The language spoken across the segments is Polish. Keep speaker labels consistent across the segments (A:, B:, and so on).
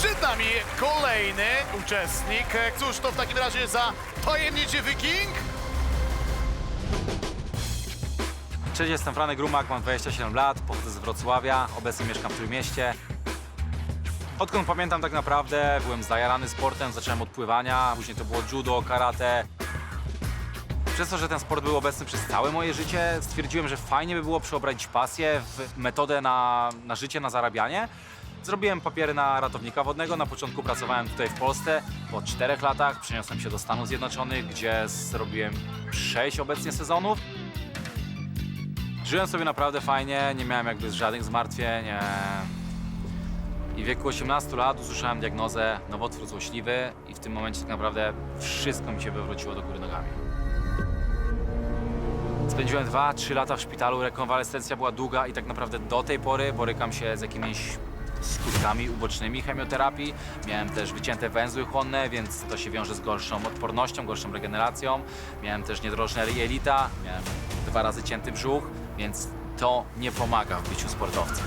A: Przed nami kolejny uczestnik. Cóż to w takim razie za tajemniczy wiking?
B: Cześć, jestem Franek Grumak, mam 27 lat, pochodzę z Wrocławia, obecnie mieszkam w Trójmieście. Odkąd pamiętam tak naprawdę, byłem zajarany sportem, zacząłem od pływania, później to było judo, karate. Przez to, że ten sport był obecny przez całe moje życie, stwierdziłem, że fajnie by było przeobrazić pasję w metodę na, na życie, na zarabianie. Zrobiłem papiery na ratownika wodnego. Na początku pracowałem tutaj w Polsce. Po czterech latach przeniosłem się do Stanów Zjednoczonych, gdzie zrobiłem sześć obecnie sezonów. Żyłem sobie naprawdę fajnie, nie miałem jakby żadnych zmartwień. e, I w wieku 18 lat usłyszałem diagnozę nowotwór złośliwy i w tym momencie tak naprawdę wszystko mi się wywróciło do góry nogami. Spędziłem 2-3 lata w szpitalu, rekonwalescencja była długa i tak naprawdę do tej pory borykam się z jakimiś skutkami ubocznymi chemioterapii. Miałem też wycięte węzły chłonne, więc to się wiąże z gorszą odpornością, gorszą regeneracją. Miałem też niedrożne jelita, miałem dwa razy cięty brzuch, więc to nie pomaga w byciu sportowcem.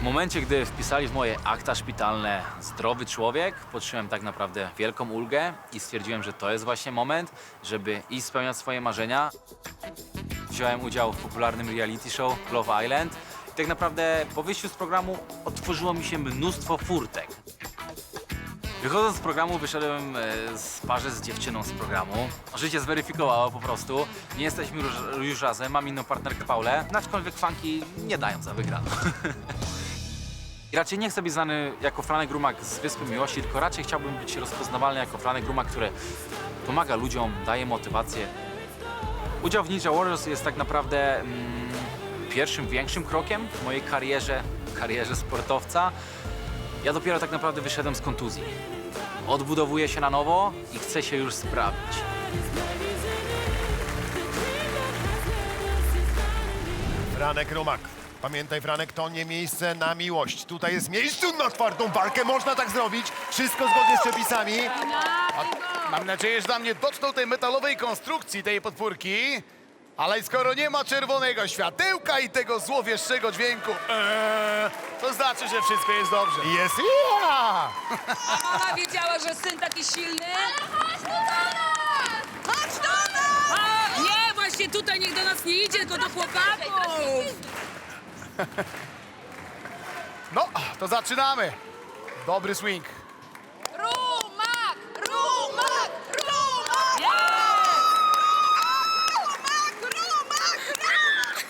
B: W momencie, gdy wpisali w moje akta szpitalne zdrowy człowiek, poczułem tak naprawdę wielką ulgę i stwierdziłem, że to jest właśnie moment, żeby iść spełniać swoje marzenia. Wziąłem udział w popularnym reality show Love Island i tak naprawdę po wyjściu z programu otworzyło mi się mnóstwo furtek. Wychodząc z programu wyszedłem e, z parze z dziewczyną z programu. Życie zweryfikowało po prostu. Nie jesteśmy już, już razem, mam inną partnerkę Paulę, aczkolwiek fanki nie dają za wygraną. I raczej nie chcę być znany jako Franek Grumak z Wyspy Miłości, tylko raczej chciałbym być rozpoznawalny jako Franek Grumak, który pomaga ludziom, daje motywację. Udział w Ninja Warriors jest tak naprawdę mm, pierwszym większym krokiem w mojej karierze, karierze sportowca. Ja dopiero tak naprawdę wyszedłem z kontuzji. Odbudowuję się na nowo i chcę się już sprawdzić.
C: Franek Rumak. Pamiętaj, Franek, to nie miejsce na miłość. Tutaj jest miejsce na twardą walkę, można tak zrobić. Wszystko zgodnie z przepisami.
A: Mam nadzieję, że na mnie dotknął tej metalowej konstrukcji tej podpórki. Ale skoro nie ma czerwonego światełka i tego złowieszczego dźwięku, eee, to znaczy, że wszystko jest dobrze.
C: Jest ja!
D: A mama wiedziała, że syn taki silny? chodź do nas! Chodź do nas! A, nie, właśnie tutaj niech do nas nie idzie, tylko do chłopaków.
A: No, to zaczynamy. Dobry swing.
D: Rumak! Rumak! Rumak! Rumak! Rumak!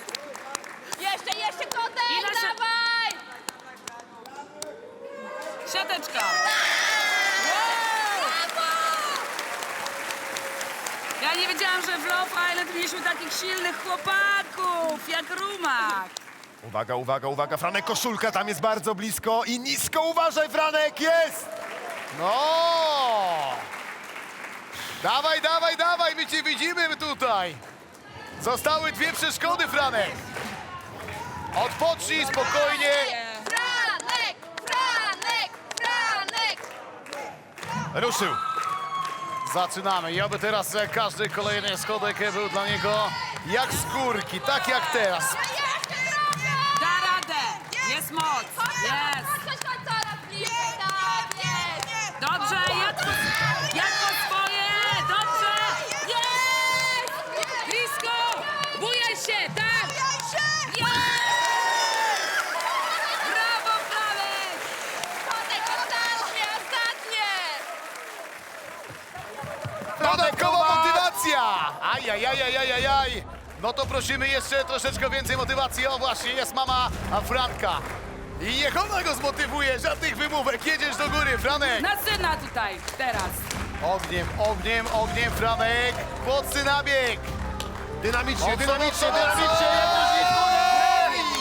E: Jeszcze, jeszcze kotek,
D: I nasza-
E: dawaj!
D: Siateczka! Ja nie wiedziałam, że w Love Island mieliśmy takich silnych chłopaków, jak Rumak.
C: Uwaga, uwaga, uwaga, Franek, koszulka tam jest bardzo blisko i nisko, uważaj, Franek, jest!
A: No! Dawaj, dawaj, dawaj, my cię widzimy tutaj. Zostały dwie przeszkody, Franek. Odpocznij spokojnie.
E: Franek! Franek! Franek!
C: Ruszył.
A: Zaczynamy. I oby teraz e, każdy kolejny schodek e, był dla niego jak z górki, tak jak teraz.
D: Da radę! Jest moc! Jest!
E: Chodź, chodź, chodź, coraz bliżej, tak jest!
D: Dobrze, jak po, jak po swoje! Dobrze! Jest! Blisko! Bujaj się, tak! Jest! Brawo, Franek!
E: Kotek, ostatnie, ostatnie!
A: Dodatkowa motywacja! Ajajajajajajaj! No to prosimy jeszcze troszeczkę więcej motywacji. O właśnie, jest mama a Franka. I niech ona go zmotywuje, żadnych wymówek. Jedziesz do góry, Franek!
D: Na syna tutaj, teraz!
A: Ogniem, ogniem, ogniem, Franek! Mocny nabieg!
C: Dynamicznie,
A: Mocno,
C: dynamicznie,
A: mocno,
C: dynamicznie,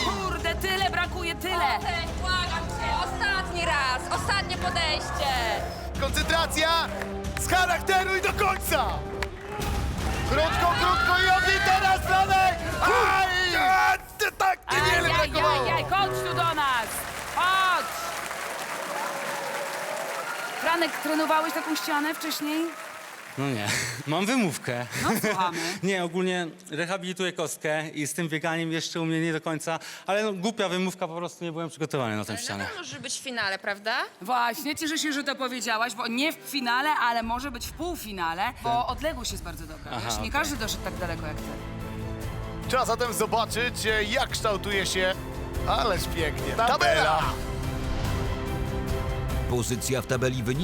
D: Kurde, tyle brakuje, tyle!
E: Błagam cię, ostatni raz, ostatnie podejście!
A: Koncentracja z charakteru i do końca!
C: Krótko, krótko i ogień teraz, Franek! Aj!
A: A, t- tak, niewiele brakowało!
D: aj, aj, chodź tu do nas! Chodź! Franek, trenowałeś taką ścianę wcześniej?
F: No nie, mam wymówkę.
D: No, słuchamy.
F: Nie, ogólnie rehabilituję kostkę i z tym bieganiem jeszcze u mnie nie do końca, ale no, głupia wymówka, po prostu nie byłem przygotowany na tę ścianę.
E: może być w finale, prawda?
D: Właśnie, cieszę się, że to powiedziałaś, bo nie w finale, ale może być w półfinale, bo odległość jest bardzo dobra,
F: Aha,
D: wiesz? Nie
F: okej.
D: każdy doszedł tak daleko jak ty.
A: Trzeba zatem zobaczyć, e, jak kształtuje się... Ależ pięknie. Tabela!
G: Pozycja w tabeli wynika.